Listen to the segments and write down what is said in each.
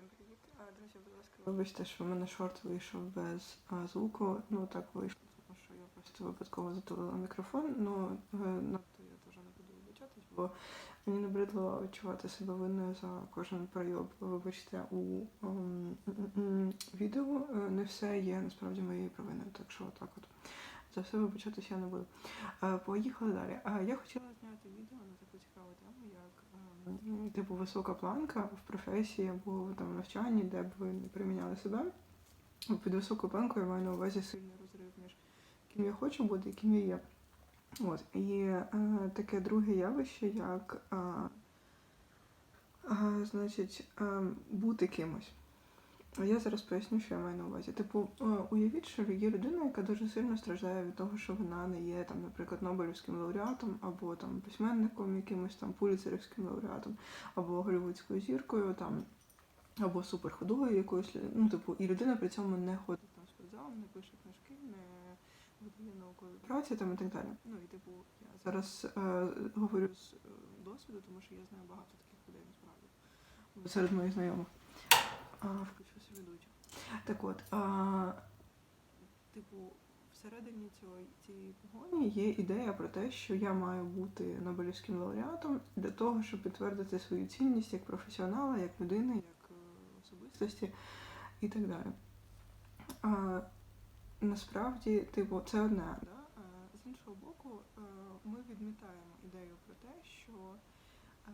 Всім привіт. Друзі, будь ласка, вибачте, що в мене шорт вийшов без а, звуку. Ну так вийшло, тому що я просто випадково затулила мікрофон. Ну е, надто я теж не буду вибачатись, бо мені набридло відчувати себе винною за кожен прийом. Вибачте, у ем, м, м, відео е, не все є насправді моєю провиною, так що так от. За все вибачатися я не буду. Е, Поїхали далі. Я хотіла зняти відео на таку цікаву тему, як ем, типу висока планка в професії або там навчанні, де б ви не приміняли себе. Під високу планку я маю на увазі сильний розрив між ким я хочу бути і ким я є. От. І е, таке друге явище, як е, е, значить, е, бути кимось. А Я зараз поясню, що я маю на увазі. Типу, е, уявіть, що є людина, яка дуже сильно страждає від того, що вона не є там, наприклад, Нобелівським лауреатом, або там письменником, якимось там пуліцерівським лауреатом, або голівудською зіркою, там, або суперходовою якоюсь. Ну, типу, і людина при цьому не ходить там в спортзал, не пише книжки, не видає наукові праці там і так далі. Ну і типу, я зараз е, говорю з е, досвіду, тому що я знаю багато таких людей насправді серед моїх знайомих. Так от, а, типу, всередині цього, цієї погоні є ідея про те, що я маю бути Нобелівським лауреатом для того, щоб підтвердити свою цінність як професіонала, як людини, як е, особистості і так далі. А, насправді, типу, це одне. Да? А, з іншого боку, е, ми відмітаємо ідею про те, що е,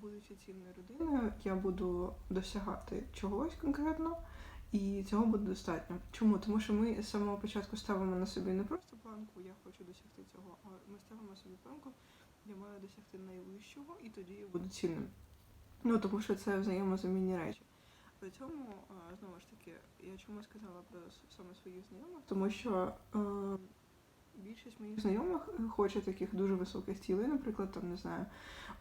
будучи цінною людиною, я буду досягати чогось конкретно, і цього буде достатньо. Чому? Тому що ми з самого початку ставимо на собі не просто планку, я хочу досягти цього, а ми ставимо собі планку, я маю досягти найвищого, і тоді я буду цінним. Ну тому що це взаємозамінні речі. При цьому, знову ж таки, я чому сказала про саме своїх знайомих, тому що е, більшість моїх знайомих хоче таких дуже високих цілей, наприклад, там не знаю,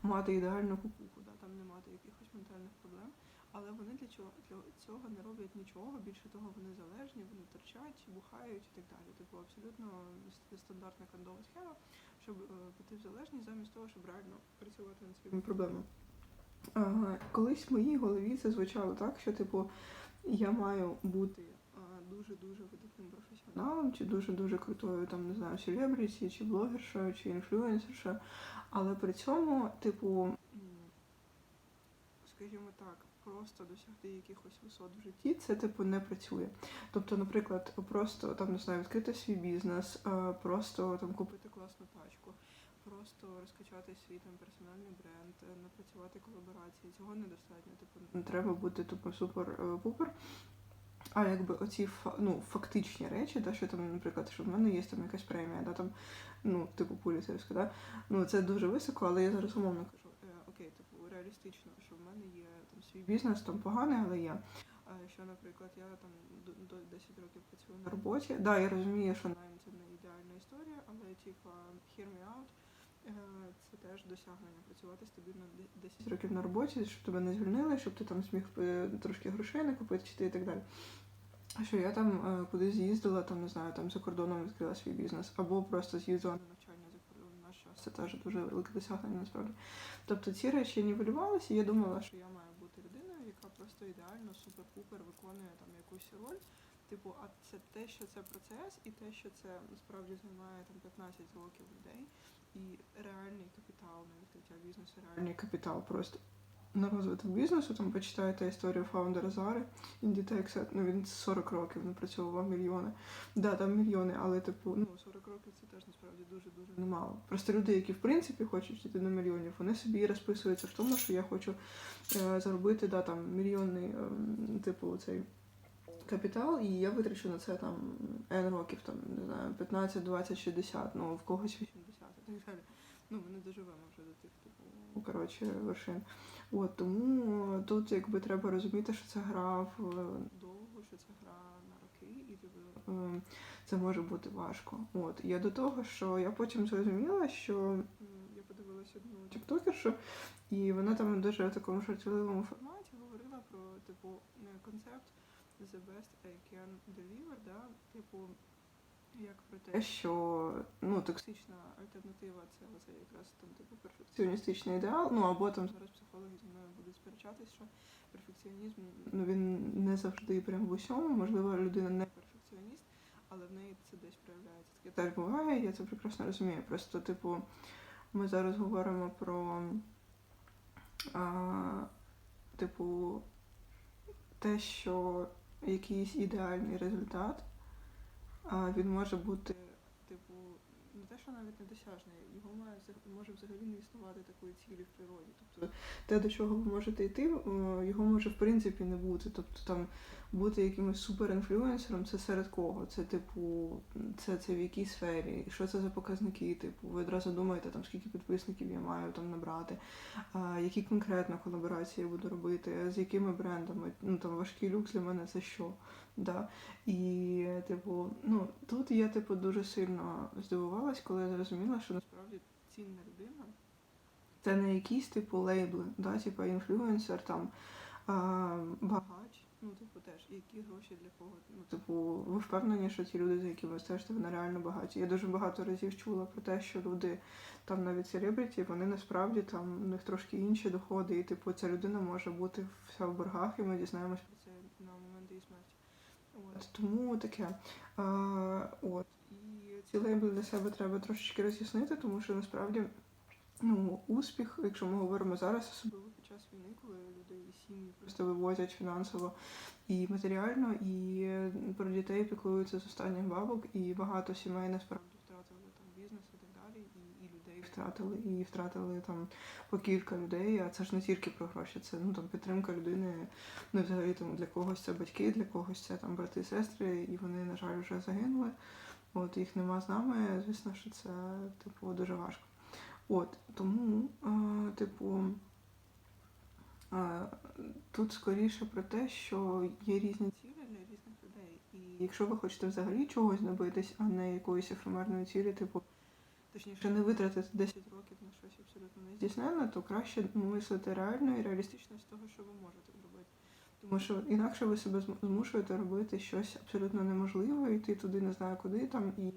мати ідеальну кукуху, да, там не мати якихось ментальних проблем. Але вони для чого для цього не роблять нічого. Більше того, вони залежні, вони торчать, бухають і так далі. Типу абсолютно ст- стандартна кандова схема, щоб е, піти в залежність замість того, щоб реально працювати над своїми проблемами. Колись в моїй голові це звучало так, що типу я маю бути дуже-дуже видатним професіоналом, чи дуже-дуже крутою, там, не знаю, селебріті, чи блогершою, чи інфлюенсершою. Але при цьому, типу, скажімо так, просто досягти якихось висот в житті, це типу не працює. Тобто, наприклад, просто там не знаю, відкрити свій бізнес, е, просто там купити класну тачку, просто розкачати свій там персональний бренд, е, напрацювати колаборації. Цього недостатньо. Типу, не треба бути типу супер-пупер. А якби оці ну, фактичні речі, да, що там, наприклад, що в мене є там якась премія, да, там, ну, типу пуліцерська, да, ну це дуже високо, але я зараз умовно кажу, е, окей, типу, реалістично, що в мене є там свій бізнес, там поганий, але є. Що, наприклад, я там до, до 10 років працюю на роботі. Да, я розумію, що найм це не ідеальна історія, але типу, hear me out, е, це теж досягнення працювати стабільно де- 10 років на роботі, щоб тебе не звільнили, щоб ти там зміг е, трошки грошей накопити чи ти і так далі. Що я там е, кудись з'їздила, там не знаю, там за кордоном відкрила свій бізнес, або просто з'їздила на навчання за кордон. Наш час це теж дуже велике досягнення насправді. Тобто ці речі нівелювалися, і я думала, що я маю бути людиною, яка просто ідеально супер-пупер виконує там якусь роль. Типу, а це те, що це процес, і те, що це насправді займає там 15 років людей, і реальний капітал на відкриття бізнесу, реальний капітал просто на розвиток бізнесу. Там почитаєте історію фаундера Зари, Inditex, ну він 40 років напрацьовував мільйони. Да, там мільйони, але типу, ну 40 років це теж насправді дуже дуже немало. Просто люди, які в принципі хочуть йти до мільйонів, вони собі розписуються в тому, що я хочу е, заробити да, там мільйонний, ем, типу, цей капітал, і я витрачу на це там N років, там, не знаю, 15, 20, 60, ну в когось 80 і так далі. Ну, ми не доживемо вже до тих, коротше, вершин. От тому тут якби треба розуміти, що це гра в довго, що це гра на роки, і типу, ем, це може бути важко. От я до того, що я потім зрозуміла, що я подивилася одну тіктокершу, і вона там дуже в такому жартівливому форматі говорила про типу е, концепт The best I can deliver, да? типу як про те, що ну, токсична альтернатива це оце якраз там типу перфекціоністичний ідеал. Ну або там зараз психологи зі мною будуть сперечатись, що перфекціонізм ну він не завжди прям в усьому. Можливо, людина не перфекціоніст, але в неї це десь проявляється. Таке теж буває, я це прекрасно розумію. Просто, типу, ми зараз говоримо про а, типу те, що якийсь ідеальний результат, а він може бути, типу, не те, що навіть недосяжний, його має може взагалі не існувати такої цілі в природі. Тобто те, до чого ви можете йти, його може в принципі не бути. Тобто там бути якимось суперінфлюенсером, це серед кого? Це типу, це, це в якій сфері, що це за показники? Типу, ви одразу думаєте, там скільки підписників я маю там набрати, а, які конкретно колаборації я буду робити, з якими брендами. Ну там важкий люкс для мене це що? Да. І, типу, ну тут я типу дуже сильно здивувалась, коли я зрозуміла, що насправді цінна людина це не якісь типу лейбли, да, типу інфлюенсер, там а, багач. Ну, типу, теж, і які гроші для кого. Ну, типу, ви впевнені, що ті люди, за якими ви стежите, вони реально багаті. Я дуже багато разів чула про те, що люди, там навіть селебріті, вони насправді там у них трошки інші доходи, і типу ця людина може бути вся в боргах, і ми дізнаємось про це на момент її смерті. От, тому таке. А, от. І ці лейбли для себе треба трошечки роз'яснити, тому що насправді ну, успіх, якщо ми говоримо зараз, особливо під час війни, коли сім'ї просто вивозять фінансово і матеріально, і про дітей піклуються з останніх бабок, і багато сімей насправді втратили там бізнес і так далі, і, і людей втратили, і втратили там по кілька людей. А це ж не тільки про гроші, це ну там підтримка людини. Ну, взагалі там для когось це батьки, для когось це там брати і сестри, і вони, на жаль, вже загинули. От їх нема з нами. Звісно, що це типу дуже важко. От тому, е, типу, е, тут скоріше про те, що є різні цілі для різних людей. І якщо ви хочете взагалі чогось добитись, а не якоїсь ефемерної цілі, типу, точніше, не витратити 10 років на щось абсолютно нездійсненне, то краще мислити реально і реалістично з того, що ви можете зробити. Тому що інакше ви себе змушуєте робити щось абсолютно неможливе, йти туди не знаю куди там і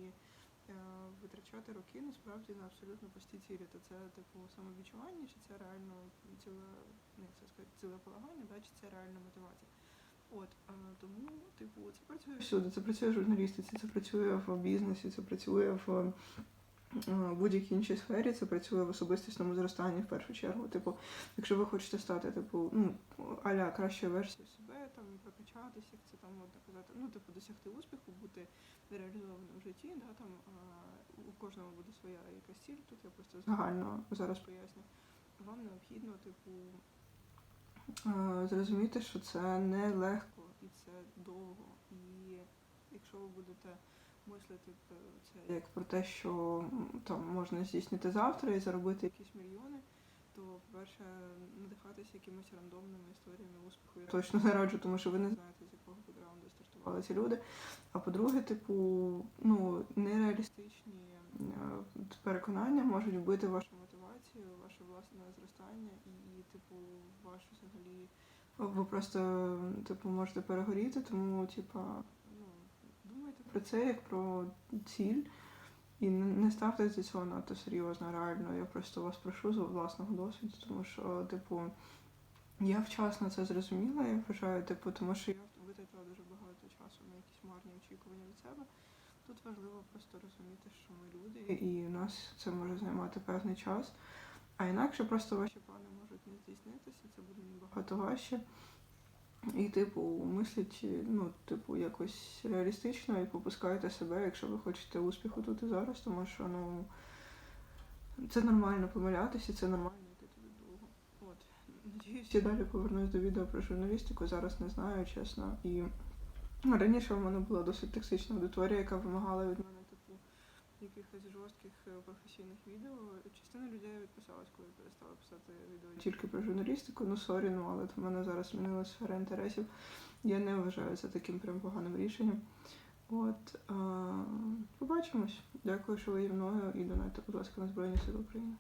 витрачати роки насправді на абсолютно пусті цілі. То це типу самовідчування, чи це реально ціле, ну, як це сказати, цілеполагання, да, чи це реальна мотивація. От тому, типу, це працює всюди. Це працює в журналістиці, це працює в бізнесі, це працює в будь-якій іншій сфері, це працює в особистісному зростанні в першу чергу. Типу, якщо ви хочете стати, типу, ну аля кращою версією себе, там прокачатися, це там можна казати, ну типу досягти успіху, бути реалізованим в житті, да, там а, у кожного буде своя якась ціль. Тут я просто загально зараз поясню. Вам необхідно, типу, зрозуміти, що це не легко і це довго. І якщо ви будете мислити про це як про те, що там можна здійснити завтра і заробити якісь мільйони, по-перше, надихатися якимись рандомними історіями успіху я точно не раджу, тому що ви не знаєте, з якого бекграунду стартували ці люди. А по-друге, типу, ну, нереалістичні е, переконання можуть вбити вашу мотивацію, ваше власне зростання і, типу, вашу взагалі. Ви просто, типу, можете перегоріти, тому, типа, ну, думайте про це як про ціль. І не ставте до цього надто серйозно, реально. Я просто вас прошу з власного досвіду, тому що, типу, я вчасно це зрозуміла, я вважаю, типу, тому що я витратила дуже багато часу на якісь марні очікування від себе. Тут важливо просто розуміти, що ми люди, і у нас це може займати певний час. А інакше просто ваші плани можуть не здійснитися, це буде набагато важче. І, типу, мисліть, ну, типу, якось реалістично і попускайте себе, якщо ви хочете успіху тут і зараз, тому що ну це нормально помилятися, це нормально йти туди довго. От. Надіюсь, я далі повернусь до відео про журналістику. Зараз не знаю, чесно. І раніше в мене була досить токсична аудиторія, яка вимагала від мене, якихось жорстких е, професійних відео. Частина людей відписалась, коли перестала писати відео тільки про журналістику. Ну сорі, ну але в мене зараз змінилася сфера інтересів. Я не вважаю це таким прям поганим рішенням. От а, побачимось. Дякую, що ви зі мною і донайте, будь ласка, на Збройні Сили України.